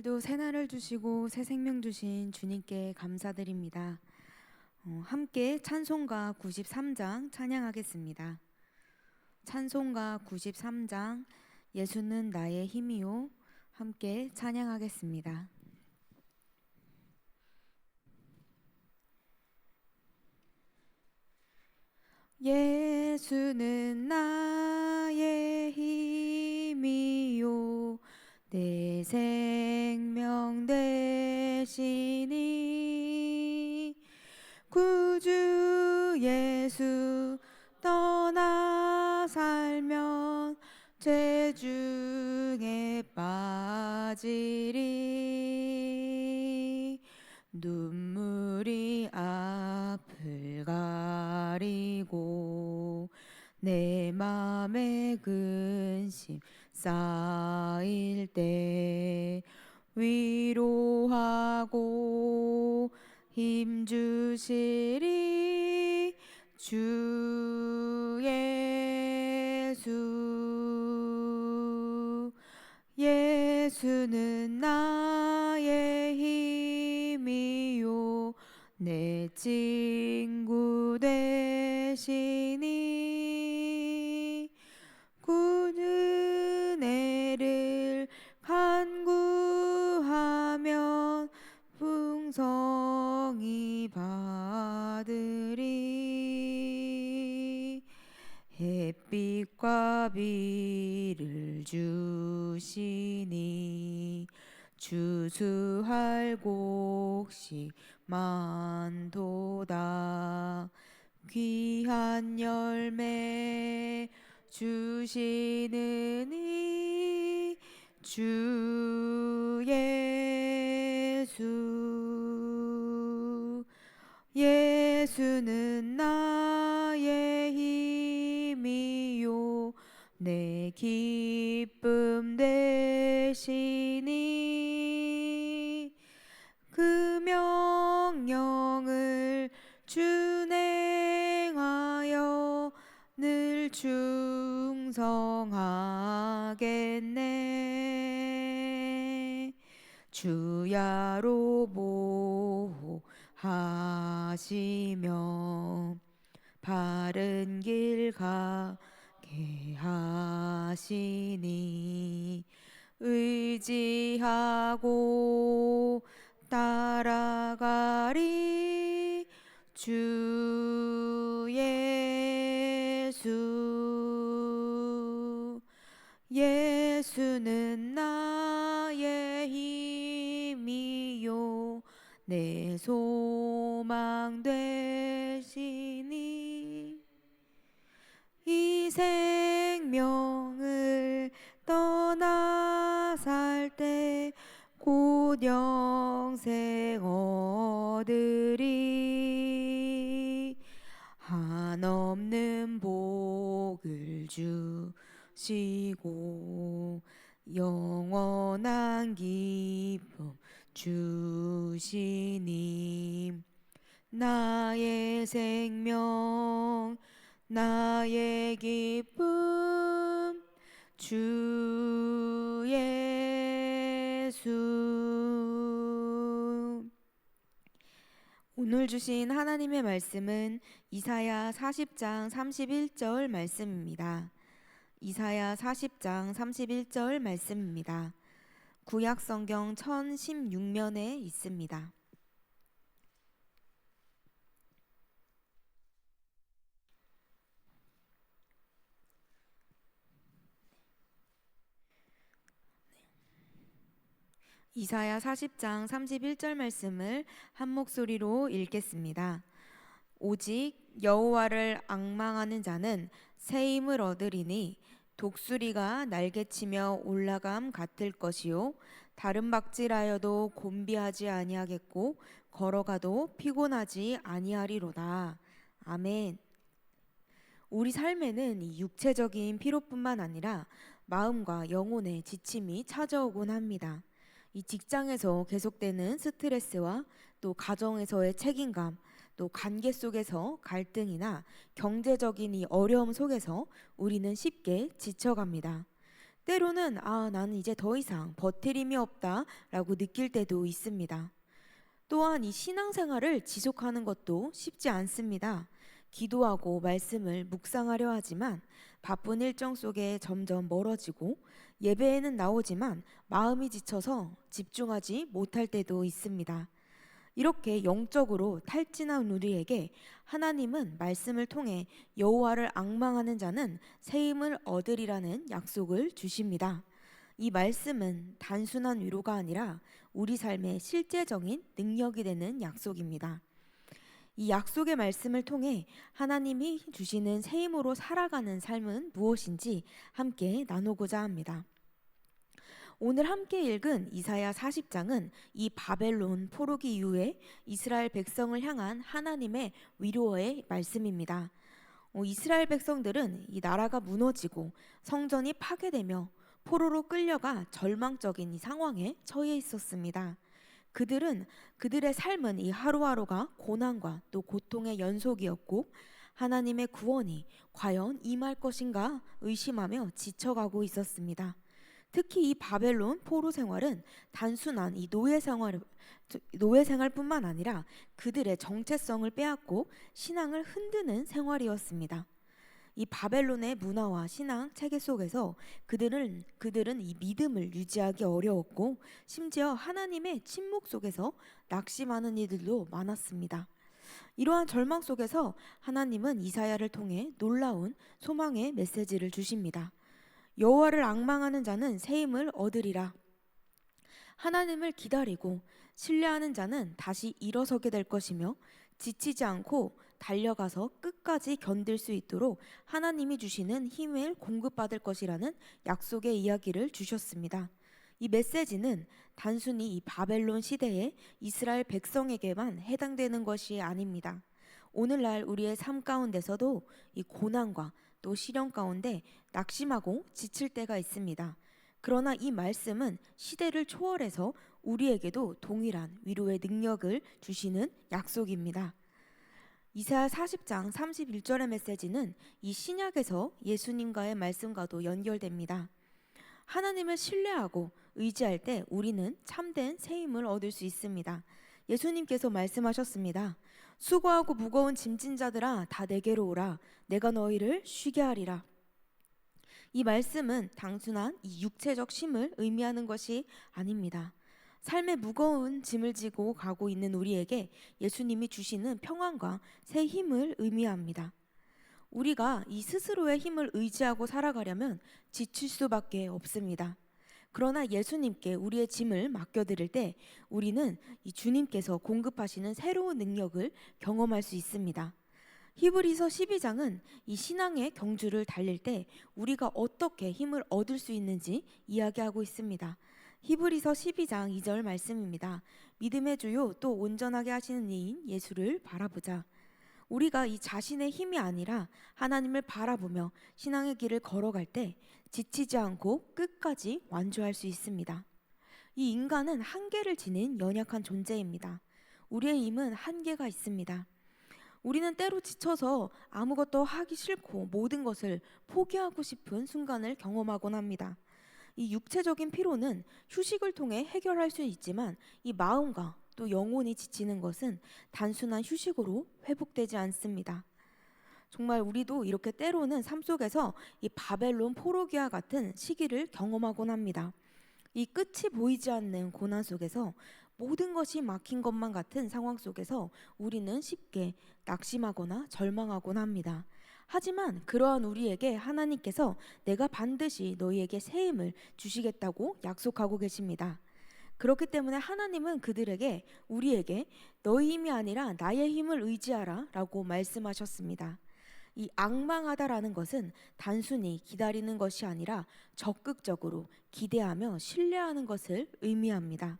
오늘도 새 날을 주시고 새 생명 주신 주님께 감사드립니다. 어, 함께 찬송가 93장 찬양하겠습니다. 찬송가 93장 예수는 나의 힘이요 함께 찬양하겠습니다. 예수는 나의 힘이요 내 생명 되시니 구주 예수 떠나 살면 죄 중에 빠지리. 눈물이 앞을 가리고 내 맘에 근심 쌓일 때 위로하고 힘 주시리 주 예수. 예수는 나의 힘이요. 내 친구 되시 많도다. 귀한 열매 주시느니 주 예수. 예수는 나의 힘이요. 내 기쁨 되시 늘 충성하겠네. 주야로 보호하시며 바른 길 가게 하시니 의지하고 따라가리 주 예수 예수는 나의 힘이요. 내 소망 되시니 이생 주시고 영원한 기쁨 주시니 나의 생명 나의 기쁨 주 예수 오늘 주신 하나님의 말씀은 이사야 40장 31절 말씀입니다. 이사야 40장 31절 말씀입니다. 구약 성경 1016면에 있습니다. 이사야 40장 31절 말씀을 한 목소리로 읽겠습니다. 오직 여호와를 앙망하는 자는 새 힘을 얻으리니 독수리가 날개치며 올라감 같을 것이요 다른 박질하여도 곤비하지 아니하겠고 걸어가도 피곤하지 아니하리로다. 아멘. 우리 삶에는 이 육체적인 피로뿐만 아니라 마음과 영혼의 지침이 찾아오곤 합니다. 이 직장에서 계속되는 스트레스와 또 가정에서의 책임감, 또 관계 속에서 갈등이나 경제적인 이 어려움 속에서 우리는 쉽게 지쳐갑니다. 때로는 아, 나는 이제 더 이상 버틸 힘이 없다라고 느낄 때도 있습니다. 또한 이 신앙생활을 지속하는 것도 쉽지 않습니다. 기도하고 말씀을 묵상하려 하지만 바쁜 일정 속에 점점 멀어지고 예배에는 나오지만 마음이 지쳐서 집중하지 못할 때도 있습니다. 이렇게 영적으로 탈진한 우리에게 하나님은 말씀을 통해 여호와를 앙망하는 자는 새 힘을 얻으리라는 약속을 주십니다. 이 말씀은 단순한 위로가 아니라 우리 삶의 실제적인 능력이 되는 약속입니다. 이 약속의 말씀을 통해 하나님이 주시는 새 힘으로 살아가는 삶은 무엇인지 함께 나누고자 합니다. 오늘 함께 읽은 이사야 40장은 이 바벨론 포로기 이후에 이스라엘 백성을 향한 하나님의 위로의 말씀입니다. 어, 이스라엘 백성들은 이 나라가 무너지고 성전이 파괴되며 포로로 끌려가 절망적인 이 상황에 처해 있었습니다. 그들은 그들의 삶은 이 하루하루가 고난과 또 고통의 연속이었고 하나님의 구원이 과연 임할 것인가 의심하며 지쳐가고 있었습니다. 특히 이 바벨론 포로 생활은 단순한 이 노예 생활 노예 생활뿐만 아니라 그들의 정체성을 빼앗고 신앙을 흔드는 생활이었습니다. 이 바벨론의 문화와 신앙 체계 속에서 그들은 그들은 이 믿음을 유지하기 어려웠고 심지어 하나님의 침묵 속에서 낙심하는 이들도 많았습니다. 이러한 절망 속에서 하나님은 이사야를 통해 놀라운 소망의 메시지를 주십니다. 여호와를 앙망하는 자는 새 힘을 얻으리라. 하나님을 기다리고 신뢰하는 자는 다시 일어서게 될 것이며 지치지 않고 달려가서 끝까지 견딜 수 있도록 하나님이 주시는 힘을 공급받을 것이라는 약속의 이야기를 주셨습니다. 이 메시지는 단순히 이 바벨론 시대의 이스라엘 백성에게만 해당되는 것이 아닙니다. 오늘날 우리의 삶 가운데서도 이 고난과 또 시련 가운데 낙심하고 지칠 때가 있습니다. 그러나 이 말씀은 시대를 초월해서 우리에게도 동일한 위로의 능력을 주시는 약속입니다. 이사야 40장 31절의 메시지는 이 신약에서 예수님과의 말씀과도 연결됩니다. 하나님을 신뢰하고 의지할 때 우리는 참된 새 힘을 얻을 수 있습니다. 예수님께서 말씀하셨습니다. 수고하고 무거운 짐진 자들아 다 내게로 오라 내가 너희를 쉬게 하리라. 이 말씀은 단순한 이 육체적 쉼을 의미하는 것이 아닙니다. 삶의 무거운 짐을 지고 가고 있는 우리에게 예수님이 주시는 평안과 새 힘을 의미합니다. 우리가 이 스스로의 힘을 의지하고 살아가려면 지칠 수밖에 없습니다. 그러나 예수님께 우리의 짐을 맡겨드릴 때 우리는 이 주님께서 공급하시는 새로운 능력을 경험할 수 있습니다. 히브리서 12장은 이 신앙의 경주를 달릴 때 우리가 어떻게 힘을 얻을 수 있는지 이야기하고 있습니다. 히브리서 12장 2절 말씀입니다. 믿음의 주요 또 온전하게 하시는 이인 예수를 바라보자. 우리가 이 자신의 힘이 아니라 하나님을 바라보며 신앙의 길을 걸어갈 때 지치지 않고 끝까지 완주할 수 있습니다. 이 인간은 한계를 지닌 연약한 존재입니다. 우리의 힘은 한계가 있습니다. 우리는 때로 지쳐서 아무것도 하기 싫고 모든 것을 포기하고 싶은 순간을 경험하곤 합니다. 이 육체적인 피로는 휴식을 통해 해결할 수 있지만 이 마음과 또 영혼이 지치는 것은 단순한 휴식으로 회복되지 않습니다. 정말 우리도 이렇게 때로는 삶 속에서 이 바벨론 포로기와 같은 시기를 경험하곤 합니다. 이 끝이 보이지 않는 고난 속에서 모든 것이 막힌 것만 같은 상황 속에서 우리는 쉽게 낙심하거나 절망하곤 합니다. 하지만 그러한 우리에게 하나님께서 내가 반드시 너희에게 새 힘을 주시겠다고 약속하고 계십니다. 그렇기 때문에 하나님은 그들에게 우리에게 너희 힘이 아니라 나의 힘을 의지하라 라고 말씀하셨습니다. 이 악망하다라는 것은 단순히 기다리는 것이 아니라 적극적으로 기대하며 신뢰하는 것을 의미합니다.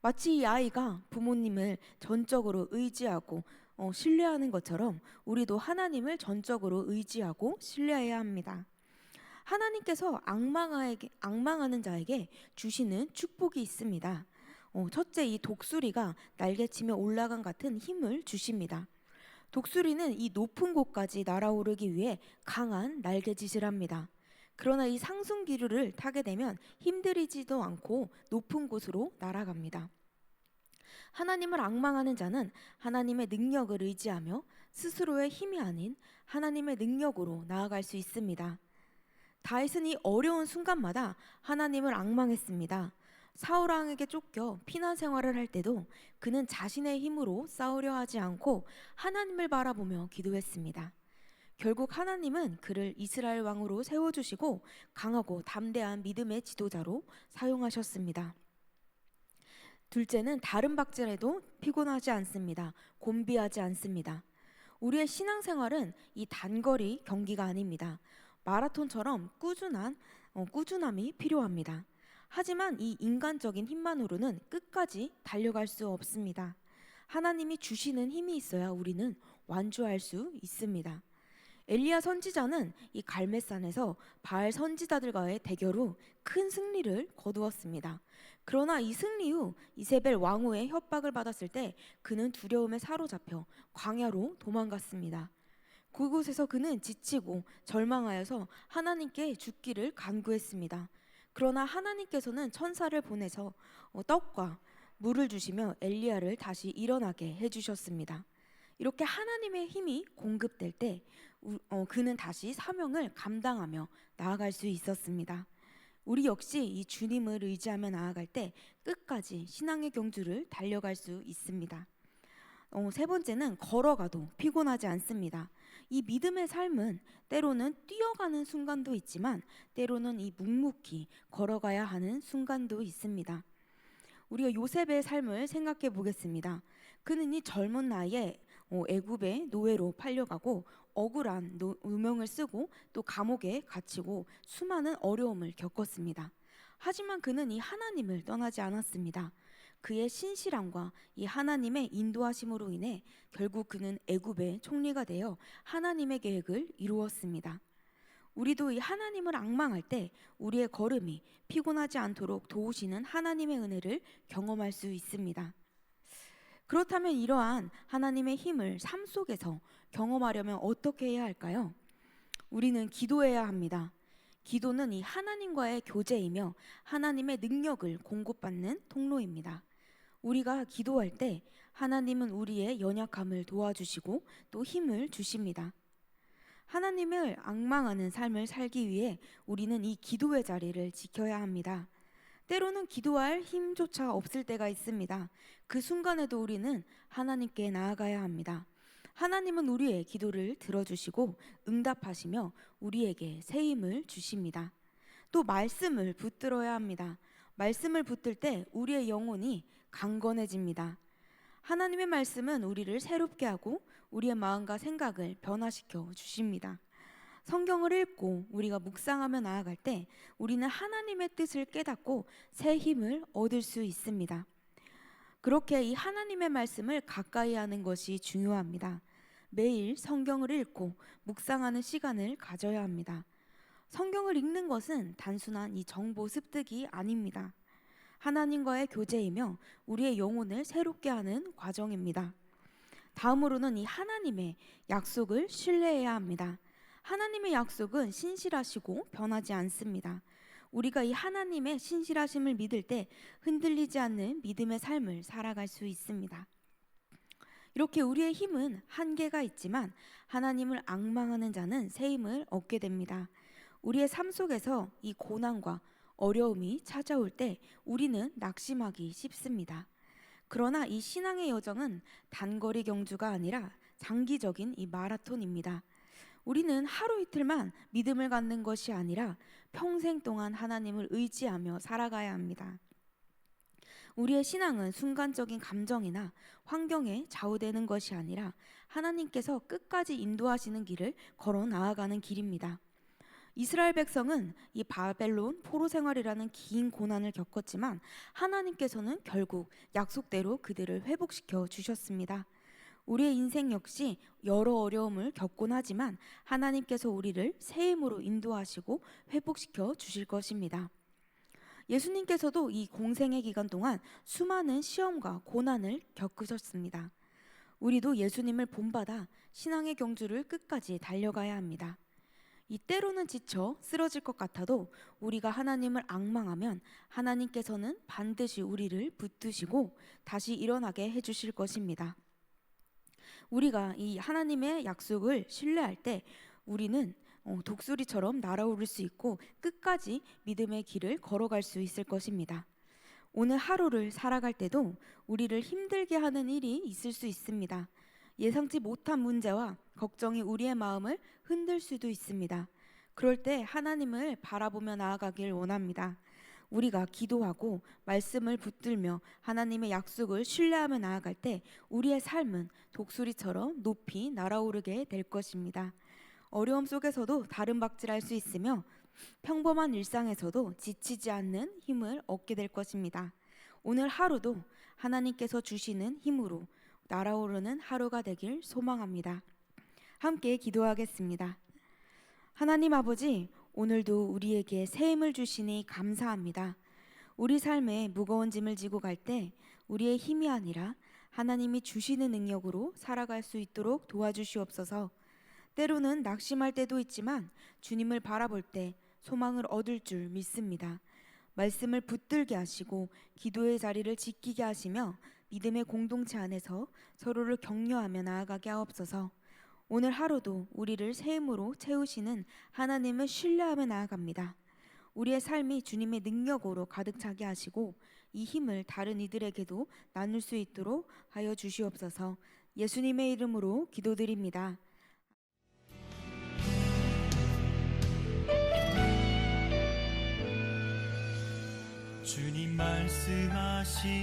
마치 이 아이가 부모님을 전적으로 의지하고 어, 신뢰하는 것처럼 우리도 하나님을 전적으로 의지하고 신뢰해야 합니다. 하나님께서 악망하에게, 악망하는 자에게 주시는 축복이 있습니다. 어, 첫째, 이 독수리가 날개치며 올라간 같은 힘을 주십니다. 독수리는 이 높은 곳까지 날아오르기 위해 강한 날개짓을 합니다. 그러나 이 상승 기류를 타게 되면 힘들이지도 않고 높은 곳으로 날아갑니다. 하나님을 악망하는 자는 하나님의 능력을 의지하며 스스로의 힘이 아닌 하나님의 능력으로 나아갈 수 있습니다. 다윗은 이 어려운 순간마다 하나님을 악망했습니다. 사울 왕에게 쫓겨 피난 생활을 할 때도 그는 자신의 힘으로 싸우려 하지 않고 하나님을 바라보며 기도했습니다. 결국 하나님은 그를 이스라엘 왕으로 세워주시고 강하고 담대한 믿음의 지도자로 사용하셨습니다. 둘째는 다른 박질에도 피곤하지 않습니다. 곤비하지 않습니다. 우리의 신앙생활은 이 단거리 경기가 아닙니다. 마라톤처럼 꾸준한 어, 꾸준함이 필요합니다. 하지만 이 인간적인 힘만으로는 끝까지 달려갈 수 없습니다. 하나님이 주시는 힘이 있어야 우리는 완주할 수 있습니다. 엘리야 선지자는 이 갈멜산에서 바알 선지자들과의 대결 후큰 승리를 거두었습니다. 그러나 이 승리 후 이세벨 왕후의 협박을 받았을 때 그는 두려움에 사로잡혀 광야로 도망갔습니다. 그곳에서 그는 지치고 절망하여서 하나님께 죽기를 간구했습니다. 그러나 하나님께서는 천사를 보내서 어, 떡과 물을 주시며 엘리야를 다시 일어나게 해주셨습니다. 이렇게 하나님의 힘이 공급될 때 우- 어, 그는 다시 사명을 감당하며 나아갈 수 있었습니다. 우리 역시 이 주님을 의지하며 나아갈 때 끝까지 신앙의 경주를 달려갈 수 있습니다. 어, 세 번째는 걸어가도 피곤하지 않습니다. 이 믿음의 삶은 때로는 뛰어가는 순간도 있지만 때로는 이 묵묵히 걸어가야 하는 순간도 있습니다. 우리가 요셉의 삶을 생각해 보겠습니다. 그는 이 젊은 나이에 어, 애굽의 노예로 팔려가고 억울한 노- 누명을 쓰고 또 감옥에 갇히고 수많은 어려움을 겪었습니다. 하지만 그는 이 하나님을 떠나지 않았습니다. 그의 신실함과 이 하나님의 인도하심으로 인해 결국 그는 애굽의 총리가 되어 하나님의 계획을 이루었습니다. 우리도 이 하나님을 악망할 때 우리의 걸음이 피곤하지 않도록 도우시는 하나님의 은혜를 경험할 수 있습니다. 그렇다면 이러한 하나님의 힘을 삶 속에서 경험하려면 어떻게 해야 할까요? 우리는 기도해야 합니다. 기도는 이 하나님과의 교제이며 하나님의 능력을 공급받는 통로입니다. 우리가 기도할 때 하나님은 우리의 연약함을 도와주시고 또 힘을 주십니다. 하나님을 악망하는 삶을 살기 위해 우리는 이 기도의 자리를 지켜야 합니다. 때로는 기도할 힘조차 없을 때가 있습니다. 그 순간에도 우리는 하나님께 나아가야 합니다. 하나님은 우리의 기도를 들어주시고 응답하시며 우리에게 새 힘을 주십니다. 또 말씀을 붙들어야 합니다. 말씀을 붙들 때 우리의 영혼이 강건해집니다. 하나님의 말씀은 우리를 새롭게 하고 우리의 마음과 생각을 변화시켜 주십니다. 성경을 읽고 우리가 묵상하며 나아갈 때 우리는 하나님의 뜻을 깨닫고 새 힘을 얻을 수 있습니다. 그렇게 이 하나님의 말씀을 가까이 하는 것이 중요합니다. 매일 성경을 읽고 묵상하는 시간을 가져야 합니다. 성경을 읽는 것은 단순한 이 정보 습득이 아닙니다. 하나님과의 교제이며 우리의 영혼을 새롭게 하는 과정입니다. 다음으로는 이 하나님의 약속을 신뢰해야 합니다. 하나님의 약속은 신실하시고 변하지 않습니다. 우리가 이 하나님의 신실하심을 믿을 때 흔들리지 않는 믿음의 삶을 살아갈 수 있습니다. 이렇게 우리의 힘은 한계가 있지만 하나님을 악망하는 자는 새 힘을 얻게 됩니다. 우리의 삶 속에서 이 고난과 어려움이 찾아올 때 우리는 낙심하기 쉽습니다. 그러나 이 신앙의 여정은 단거리 경주가 아니라 장기적인 이 마라톤입니다. 우리는 하루 이틀만 믿음을 갖는 것이 아니라 평생 동안 하나님을 의지하며 살아가야 합니다. 우리의 신앙은 순간적인 감정이나 환경에 좌우되는 것이 아니라 하나님께서 끝까지 인도하시는 길을 걸어 나아가는 길입니다. 이스라엘 백성은 이 바벨론 포로 생활이라는 긴 고난을 겪었지만 하나님께서는 결국 약속대로 그들을 회복시켜 주셨습니다. 우리의 인생 역시 여러 어려움을 겪곤 하지만 하나님께서 우리를 새 힘으로 인도하시고 회복시켜 주실 것입니다. 예수님께서도 이 공생의 기간 동안 수많은 시험과 고난을 겪으셨습니다. 우리도 예수님을 본받아 신앙의 경주를 끝까지 달려가야 합니다. 이 때로는 지쳐 쓰러질 것 같아도 우리가 하나님을 악망하면 하나님께서는 반드시 우리를 붙드시고 다시 일어나게 해주실 것입니다. 우리가 이 하나님의 약속을 신뢰할 때 우리는 어, 독수리처럼 날아오를 수 있고 끝까지 믿음의 길을 걸어갈 수 있을 것입니다. 오늘 하루를 살아갈 때도 우리를 힘들게 하는 일이 있을 수 있습니다. 예상치 못한 문제와 걱정이 우리의 마음을 흔들 수도 있습니다. 그럴 때 하나님을 바라보며 나아가길 원합니다. 우리가 기도하고 말씀을 붙들며 하나님의 약속을 신뢰하며 나아갈 때 우리의 삶은 독수리처럼 높이 날아오르게 될 것입니다. 어려움 속에서도 다른 박질할 수 있으며 평범한 일상에서도 지치지 않는 힘을 얻게 될 것입니다. 오늘 하루도 하나님께서 주시는 힘으로 날아오르는 하루가 되길 소망합니다. 함께 기도하겠습니다. 하나님 아버지, 오늘도 우리에게 새 힘을 주시니 감사합니다. 우리 삶에 무거운 짐을 지고 갈 때 우리의 힘이 아니라 하나님이 주시는 능력으로 살아갈 수 있도록 도와주시옵소서. 때로는 낙심할 때도 있지만 주님을 바라볼 때 소망을 얻을 줄 믿습니다. 말씀을 붙들게 하시고 기도의 자리를 지키게 하시며 믿음의 공동체 안에서 서로를 격려하며 나아가게 하옵소서. 오늘 하루도 우리를 새 힘으로 채우시는 하나님을 신뢰하며 나아갑니다. 우리의 삶이 주님의 능력으로 가득 차게 하시고 이 힘을 다른 이들에게도 나눌 수 있도록 하여 주시옵소서. 예수님의 이름으로 기도드립니다. 주님 말씀하시면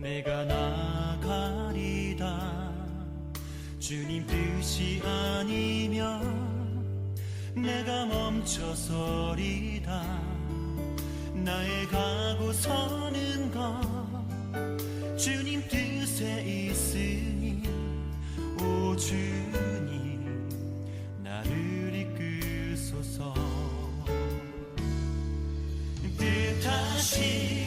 내가 나가리다. 주님 뜻이 아니면 내가 멈춰서리다. 나의 가고 서는 것 주님 뜻에 있으니 오 주님 나를 이끄소서. 뜻하신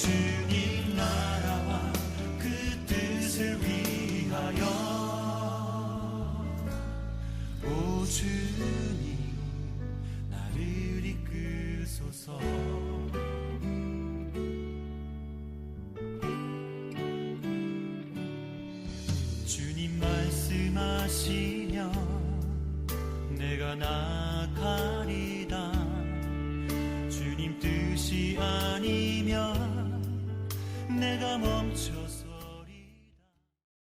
주